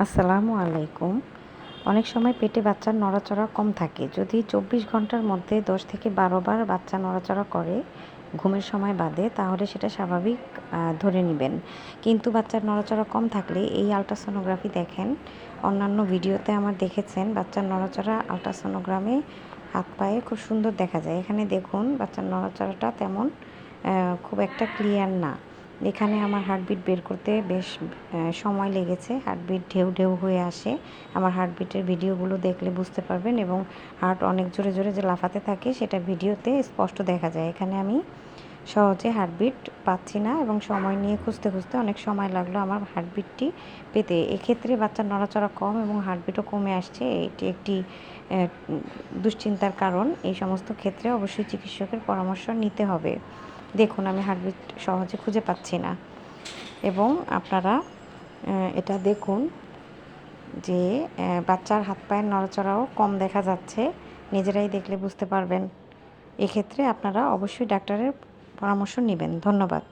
আসসালামু আলাইকুম। অনেক সময় পেটে বাচ্চার নড়াচড়া কম থাকে। যদি চব্বিশ ঘণ্টার মধ্যে দশ থেকে বারো বার বাচ্চা নড়াচড়া করে ঘুমের সময় বাদে, তাহলে সেটা স্বাভাবিক ধরে নেবেন। কিন্তু বাচ্চার নড়াচড়া কম থাকলে এই আলট্রাসোনোগ্রাফি দেখেন। অন্যান্য ভিডিওতে আমার দেখেছেন, বাচ্চার নড়াচড়া আলট্রাসোনোগ্রামে হাত পায়ে খুব সুন্দর দেখা যায়। এখানে দেখুন, বাচ্চার নড়াচড়াটা তেমন খুব একটা ক্লিয়ার না। এখানে আমার হার্টবিট বের করতে বেশ সময় লেগেছে। হার্টবিট ঢেউ ঢেউ হয়ে আসে। আমার হার্টবিটের ভিডিওগুলো দেখলে বুঝতে পারবেন এবং হার্ট অনেক জোরে জোরে যে লাফাতে থাকে, সেটা ভিডিওতে স্পষ্ট দেখা যায়। এখানে আমি সহজে হার্টবিট পাচ্ছি না এবং সময় নিয়ে খুঁজতে খুঁজতে অনেক সময় লাগল আমার হার্টবিটটি পেতে। এক্ষেত্রে বাচ্চার নড়াচড়া কম এবং হার্টবিটও কমে আসছে। এটি একটি দুশ্চিন্তার কারণ। এই সমস্ত ক্ষেত্রে অবশ্যই চিকিৎসকের পরামর্শ নিতে হবে। দেখুন, আমি হার্টবিট সহজে খুঁজে পাচ্ছি না। এবং আপনারা এটা দেখুন যে বাচ্চার হাত পায়ের নড়াচড়াও কম দেখা যাচ্ছে। নিজেরাই দেখলে বুঝতে পারবেন। এক্ষেত্রে আপনারা অবশ্যই ডাক্তারের পরামর্শ নেবেন। ধন্যবাদ।